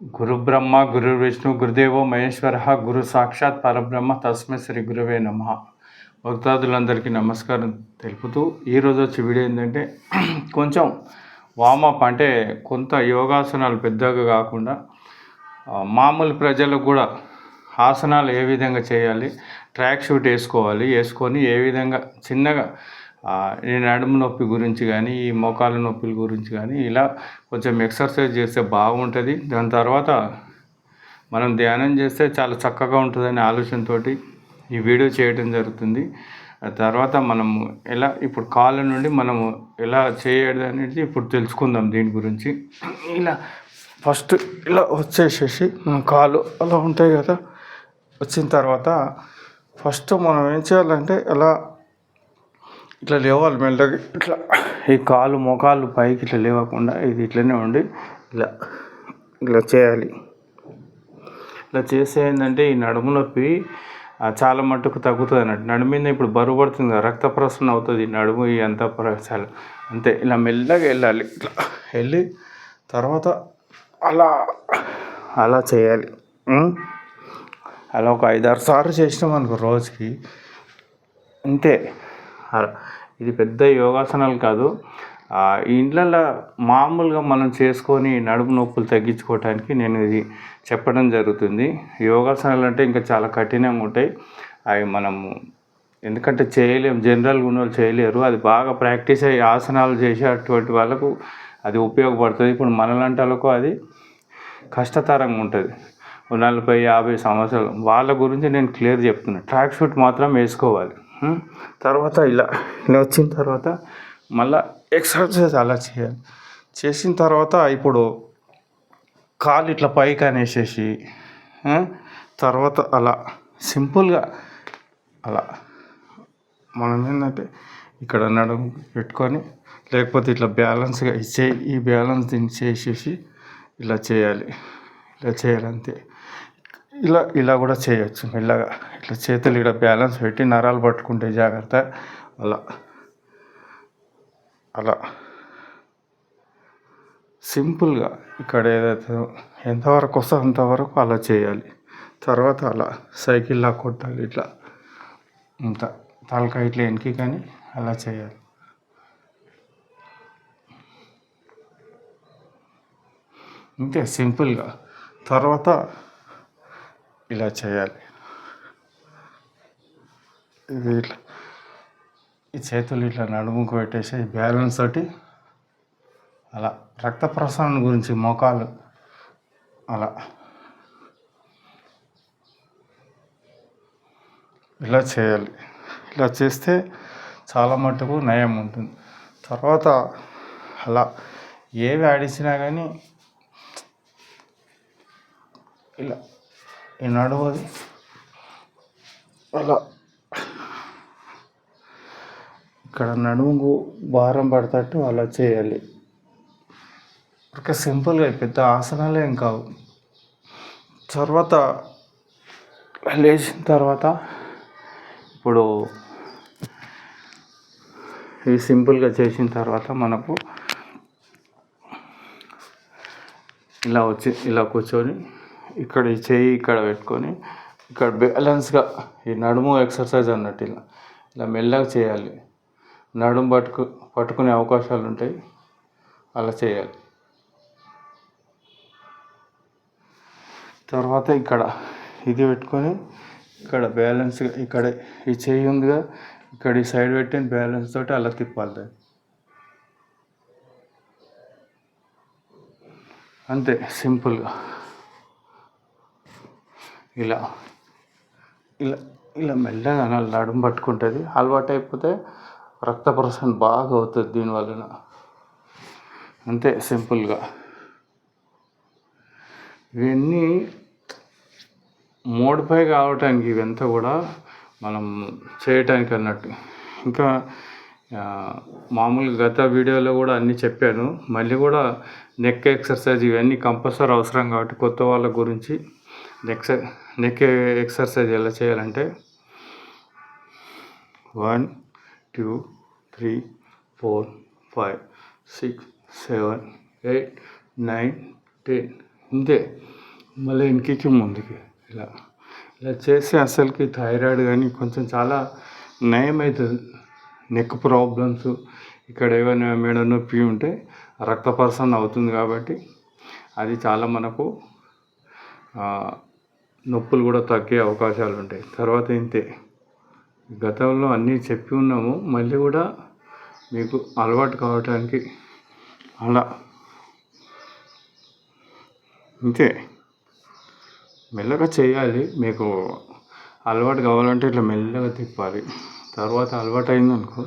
గురు బ్రహ్మ గురు విష్ణు గురుదేవో మహేశ్వర గురు సాక్షాత్ పరబ్రహ్మ తస్మై శ్రీ గురువే నమ. భక్తాదులందరికీ నమస్కారం తెలుపుతూ ఈరోజు వచ్చే వీడియో ఏంటంటే కొంచెం వామప్ అంటే కొంత యోగాసనాలు పెద్దగా కాకుండా మామూలు ప్రజలకు కూడా ఆసనాలు ఏ విధంగా చేయాలి ట్రాక్ షూట్ వేసుకోవాలి వేసుకొని ఏ విధంగా చిన్నగా ఈ నడుము నొప్పి గురించి కానీ ఈ మోకాలు నొప్పుల గురించి కానీ ఇలా కొంచెం ఎక్సర్సైజ్ చేస్తే బాగుంటుంది. దాని తర్వాత మనం ధ్యానం చేస్తే చాలా చక్కగా ఉంటుందనే ఆలోచనతో ఈ వీడియో చేయడం జరుగుతుంది. తర్వాత మనము ఎలా ఇప్పుడు కాళ్ళ నుండి మనము ఎలా చేయడం అనేది ఇప్పుడు తెలుసుకుందాం దీని గురించి. ఇలా ఫస్ట్ ఇలా వచ్చేసేసి మన కాలు అలా ఉంటాయి కదా వచ్చిన తర్వాత ఫస్ట్ మనం ఏం చేయాలంటే ఎలా ఇట్లా లేవాలి మెల్లగా. ఇట్లా ఈ కాలు మోకాలు పైకి ఇట్లా లేవకుండా ఇది ఇట్లనే ఉండి ఇలా ఇలా చేయాలి. ఇలా చేస్తే ఏంటంటే ఈ నడుము నొప్పి చాలా మట్టుకు తగ్గుతుంది అన్నట్టు. నడుము మీద ఇప్పుడు బరువు పడుతుంది కదా, రక్త ప్రసరణ అవుతుంది ఈ నడుము ఈ అంతా చాలా అంతే ఇలా మెల్లగా వెళ్ళాలి. ఇట్లా వెళ్ళి తర్వాత అలా అలా చేయాలి. అలా ఒక ఐదారు సార్లు చేసినాం అనుకో రోజుకి. అంతే. ఇది పెద్ద యోగాసనాలు కాదు. ఇండ్లలో మామూలుగా మనం చేసుకొని నడుము నొప్పులు తగ్గించుకోవటానికి నేను ఇది చెప్పడం జరుగుతుంది. యోగాసనాలు అంటే ఇంకా చాలా కఠినంగా ఉంటాయి. అవి మనము ఎందుకంటే చేయలేము. జనరల్గా ఉన్న వాళ్ళు చేయలేరు. అది బాగా ప్రాక్టీస్ అయ్యి ఆసనాలు చేసే అటువంటి వాళ్ళకు అది ఉపయోగపడుతుంది. ఇప్పుడు మనలాంటి వాళ్ళకు అది కష్టతరంగా ఉంటుంది. నలభై యాభై సంవత్సరాలు. వాళ్ళ గురించి నేను క్లియర్ చెప్తున్నాను ట్రాక్ షూట్ మాత్రం వేసుకోవాలి. తర్వాత ఇలా ఇలా వచ్చిన తర్వాత మళ్ళీ ఎక్సర్సైజ్ అలా చేయాలి. చేసిన తర్వాత ఇప్పుడు కాలు ఇట్లా పైకి అనేసేసి తర్వాత అలా సింపుల్గా అలా మనం ఏంటంటే ఇక్కడ నడుము పెట్టుకొని లేకపోతే ఇట్లా బ్యాలెన్స్గా ఇచ్చే ఈ బ్యాలెన్స్ దీన్ని చేసేసి ఇలా చేయాలి. ఇలా చేయాలంతే. ఇలా ఇలా కూడా చేయొచ్చు. మెల్లగా ఇట్లా చేతులు ఇక్కడ బ్యాలెన్స్ పెట్టి నరాలు పట్టుకుంటే జాగ్రత్త. అలా అలా. సింపుల్గా ఇక్కడ ఏదైతే ఎంతవరకు వస్తుందో అంతవరకు అలా చేయాలి. తర్వాత అలా సైకిల్లా కొట్టాలి ఇట్లా. ఇంత తలకాయ ఇట్లా వెనక్కి కానీ అలా చేయాలి. ఇంతే సింపుల్గా. తర్వాత ఇలా చేయాలి ఇది ఇట్లా ఈ చేతులు ఇట్లా నడుముకు పెట్టేసి బ్యాలెన్స్ తోటి అలా రక్త ప్రసరణ గురించి మోకాలు అలా ఇలా చేయాలి. ఇలా చేస్తే చాలా మట్టుకు నయం ఉంటుంది. తర్వాత అలా ఏవి ఆడించినా కానీ ఇలా ఈ నడువది అలా. ఇక్కడ నడుముకు భారం పడతట్టు అలా చేయాలి. ఒక సింపుల్గా పెద్ద ఆసనాలు ఏం కావు. తర్వాత లేచిన తర్వాత ఇప్పుడు ఇవి సింపుల్గా చేసిన తర్వాత మనకు ఇలా వచ్చి ఇలా కూర్చొని ఇక్కడ ఈ చేయి ఇక్కడ పెట్టుకొని ఇక్కడ బ్యాలెన్స్గా ఈ నడుము ఎక్సర్సైజ్ అన్నట్టు ఇలా ఇలా మెల్లగా చేయాలి. నడుము పట్టుకు పట్టుకునే అవకాశాలు ఉంటాయి. అలా చేయాలి. తర్వాత ఇక్కడ ఇది పెట్టుకొని ఇక్కడ బ్యాలెన్స్గా ఇక్కడ ఈ చేయి ఉందిగా ఇక్కడ ఈ సైడ్ పెట్టిన బ్యాలెన్స్ తోటి అలా తిప్పాలి అంతే సింపుల్గా. ఇలా ఇలా ఇలా మెల్లగా అలా నడుము పట్టుకుంటుంది. అలవాటు అయిపోతే రక్త ప్రసరణ బాగా అవుతుంది దీనివలన అంతే సింపుల్గా. ఇవన్నీ మోడిఫై కావటానికి ఇవంతా కూడా మనం చేయటానికి అన్నట్టు. ఇంకా మామూలుగా గత వీడియోలో కూడా అన్నీ చెప్పాను. మళ్ళీ కూడా నెక్ ఎక్సర్సైజ్ ఇవన్నీ కంపల్సరీ అవసరం కాబట్టి కొత్త వాళ్ళ గురించి నెక్ నెక్ ఎక్సర్సైజ్ ఎలా చేయాలంటే one two three four five six seven eight nine ten ఇంతే. మళ్ళీ వెనక్కి ముందుకి ఇలా. ఇలా చేస్తే అసలుకి థైరాయిడ్ కానీ కొంచెం చాలా నయం అవుతుంది నెక్ ప్రాబ్లమ్స్ ఇక్కడ ఏమైనా మేడ నొప్పి ఉంటే రక్త పరిసరణ అవుతుంది కాబట్టి అది చాలా మనకు నొప్పులు కూడా తగ్గే అవకాశాలు ఉంటాయి. తర్వాత ఇంతే. గతంలో అన్నీ చెప్పి ఉన్నాము. మళ్ళీ కూడా మీకు అలవాటు కావటానికి అలా. ఇంతే. మెల్లగా చేయాలి. మీకు అలవాటు కావాలంటే ఇట్లా మెల్లగా తిప్పాలి. తర్వాత అలవాటు అయిందనుకో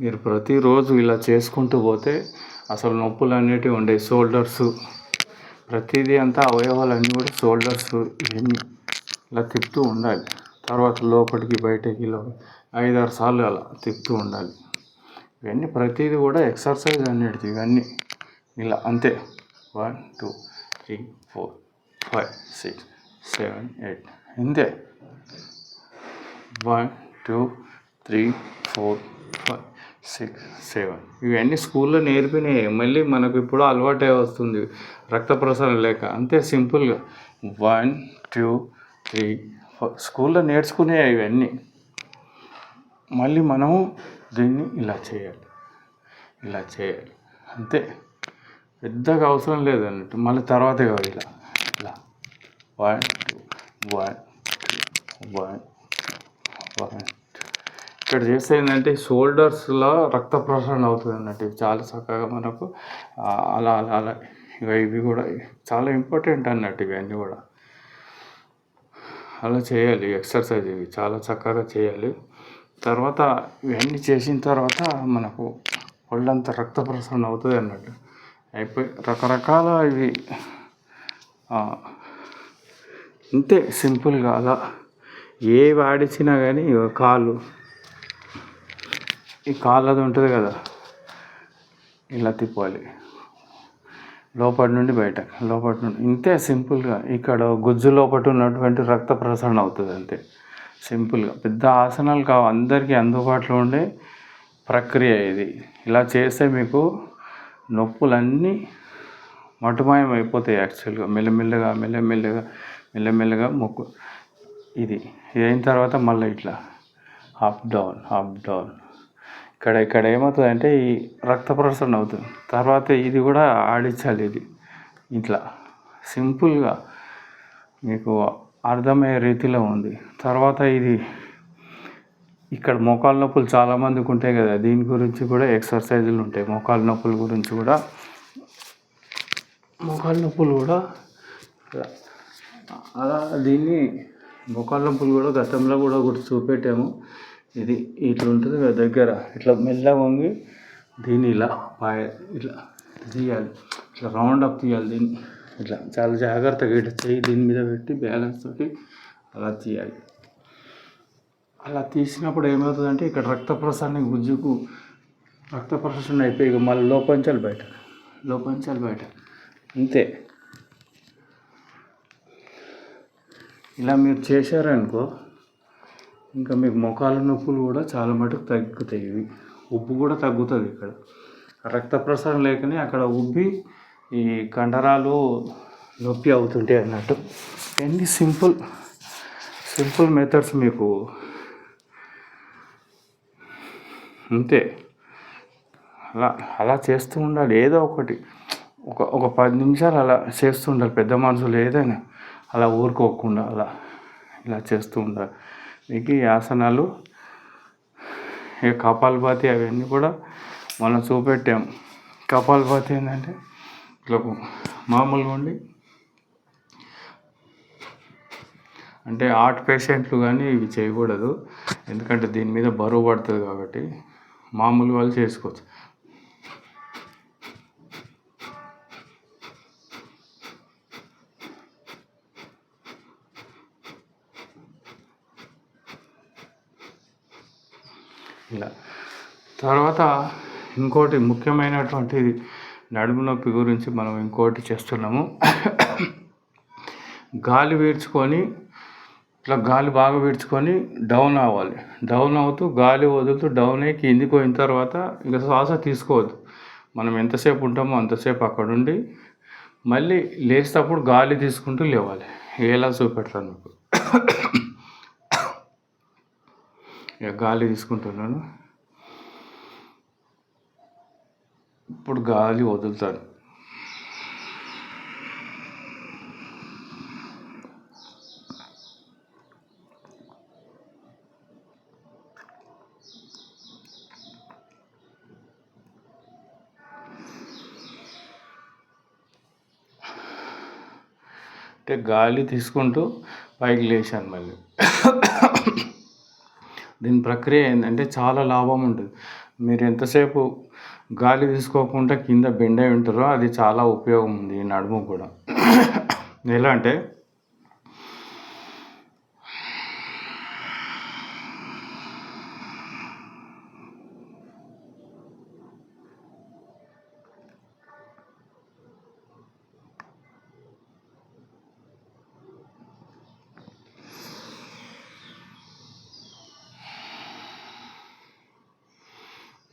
మీరు ప్రతిరోజు ఇలా చేసుకుంటూ పోతే అసలు నొప్పులు అనేటివి ఉండేవి షోల్డర్స్ ప్రతిదీ అంతా అవయవాలన్నీ కూడా షోల్డర్స్ ఇవన్నీ ఇలా తిప్పుతూ ఉండాలి. తర్వాత లోపలికి బయటకి ఐదు ఐదారు సార్లు అలా తిప్పుతూ ఉండాలి. ఇవన్నీ ప్రతిదీ కూడా ఎక్సర్సైజ్ అనేది ఇవన్నీ. ఇలా అంతే. One two three four five six seven eight అంతే. One two three four six seven. ఇవన్నీ స్కూల్లో నేర్పినాయి. మళ్ళీ మనకు ఇప్పుడు అలవాటే వస్తుంది రక్త ప్రసరణ లేక. అంతే సింపుల్గా. One two three four. స్కూల్లో నేర్చుకునే ఇవన్నీ. మళ్ళీ మనము దీన్ని ఇలా చేయాలి. ఇలా చేయాలి. అంతే. పెద్దగా అవసరం లేదు అన్నట్టు. మళ్ళీ తర్వాత కాదు ఇలా? ఇలా. One two one one one ఇక్కడ చేస్తే ఏంటంటే షోల్డర్స్లో రక్త ప్రసరణ అవుతుంది అన్నట్టు ఇవి చాలా చక్కగా మనకు అలా అలా అలా. ఇక ఇవి కూడా చాలా ఇంపార్టెంట్ అన్నట్టు ఇవన్నీ కూడా. అలా చేయాలి ఎక్సర్సైజ్ ఇవి చాలా చక్కగా చేయాలి. తర్వాత ఇవన్నీ చేసిన తర్వాత మనకు ఒళ్ళంతా రక్త ప్రసరణ అవుతుంది అన్నట్టు. అయిపోయి రకరకాల ఇవి అంతే ఇంతే సింపుల్గా అలా. ఏ వాడిచ్చినా కానీ కాళ్ళు ఈ కాళ్ళది ఉంటుంది కదా ఇలా తిప్పాలి. లోపటి నుండి బయట లోపటి నుండి ఇంతే సింపుల్గా. ఇక్కడ గుజ్జు లోపట ఉన్నటువంటి రక్త ప్రసరణ అవుతుంది అంతే. సింపుల్గా. పెద్ద ఆసనాలు కావు అందరికీ అందుబాటులో ఉండే ప్రక్రియ ఇది. ఇలా చేస్తే మీకు నొప్పులన్నీ మటుమాయం అయిపోతాయి యాక్చువల్గా. మెల్లమెల్లగా మెల్లమెల్లగా మెల్లమెల్లగా మొక్కు. ఇది ఇది అయిన తర్వాత మళ్ళీ ఇట్లా అప్ డౌన్ అప్ డౌన్. ఇక్కడ ఇక్కడ ఏమవుతుంది అంటే ఈ రక్త ప్రసరణ అవుతుంది. తర్వాత ఇది కూడా ఆడించాలి ఇది. ఇట్లా. సింపుల్గా మీకు అర్థమయ్యే రీతిలో ఉంది. తర్వాత ఇది ఇక్కడ మోకాలు నొప్పులు చాలామందికి ఉంటాయి కదా. దీని గురించి కూడా ఎక్సర్సైజులు ఉంటాయి. మోకాలు నొప్పుల గురించి కూడా మోకాలు నొప్పులు కూడా అలా దీన్ని మోకాలు నొప్పులు కూడా గతంలో కూడా ఒకటి చూపెట్టాము. ఇది ఇట్లా ఉంటుంది కదా దగ్గర. ఇట్లా మెల్లగా వంగి దీన్ని ఇలా పాయ ఇట్లా తీయాలి. ఇట్లా రౌండ్ అప్ తీయాలి దీన్ని. ఇట్లా చాలా జాగ్రత్తగా ఇట్లా చేయి దీని మీద పెట్టి బ్యాలెన్స్ తోటి అలా తీయాలి. అలా తీసినప్పుడు ఏమవుతుందంటే ఇక్కడ రక్త ప్రసరణ గుజ్జుకు రక్త ప్రసరణ అయిపోయి ఇక మళ్ళీ లోపంచాలి బయట. లోపంచాలి బయట. అంతే. ఇలా మీరు చేశారనుకో ఇంకా మీకు మొఖాల నొప్పులు కూడా చాలా మటుకు తగ్గుతాయి. ఇవి ఉబ్బు కూడా తగ్గుతుంది ఇక్కడ. రక్త ప్రసరణ లేకనే అక్కడ ఉబ్బి ఈ కండరాలు నొప్పి అవుతుంటాయి అన్నట్టు. ఎన్ని సింపుల్ సింపుల్ మెథడ్స్ మీకు అంతే అలా అలా చేస్తూ ఉండాలి. ఏదో ఒకటి. ఒక ఒక పది నిమిషాలు అలా చేస్తూ ఉండాలి. పెద్ద మనుషులు ఏదైనా అలా ఊరుకోకుండా అలా ఇలా చేస్తూ ఉండాలి. దీనికి ఆసనాలు ఇక కపాలభాతి అవన్నీ కూడా మనం చూపెట్టాం. కపాలభాతి ఏంటంటే ఇట్లా మామూలుగా ఉండి అంటే హార్ట్ పేషెంట్లు కానీ ఇవి చేయకూడదు. ఎందుకంటే దీని మీద బరువు పడుతుంది కాబట్టి మామూలు వాళ్ళు చేసుకోవచ్చు ఇలా తర్వాత ఇంకోటి ముఖ్యమైనటువంటిది నడుము నొప్పి గురించి మనం ఇంకోటి చేస్తున్నాము. గాలి పీల్చుకొని ఇట్లా గాలి బాగా పీల్చుకొని డౌన్ అవ్వాలి. డౌన్ అవుతూ గాలి వదులుతూ డౌన్ అయ్యి కిందికి పోయిన తర్వాత ఇక శ్వాస తీసుకోవద్దు. మనం ఎంతసేపు ఉంటామో అంతసేపు అక్కడ ఉండి మళ్ళీ లేచేటప్పుడు గాలి తీసుకుంటూ లేవాలి. ఎలా చూపెడతాను మీకు? ఇక గాలి తీసుకుంటున్నాను. ఇప్పుడు గాలి వదులుతాను. అంటే గాలి తీసుకుంటూ పైకి లేచాను మళ్ళీ. దీని ప్రక్రియ ఏంటంటే చాలా లాభం ఉంటుంది. మీరు ఎంతసేపు గాలి తీసుకోకుండా కింద బెండ్ అయి ఉంటారో అది చాలా ఉపయోగం ఉంది ఈ నడుము కూడా. ఎలా అంటే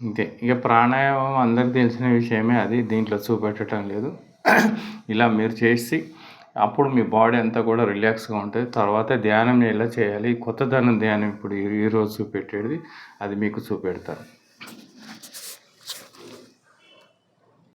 ఇంతే ఇక ప్రాణాయామం అందరికి తెలిసిన విషయమే అది. దీంట్లో చూపెట్టడం లేదు. ఇలా మీరు చేసి అప్పుడు మీ బాడీ అంతా కూడా రిలాక్స్గా ఉంటుంది. తర్వాత ధ్యానం ఎలా చేయాలి? కొత్త ధనం ధ్యానం ఇప్పుడు ఈ- ఈరోజు చూపెట్టేది. అది మీకు చూపెడతాను.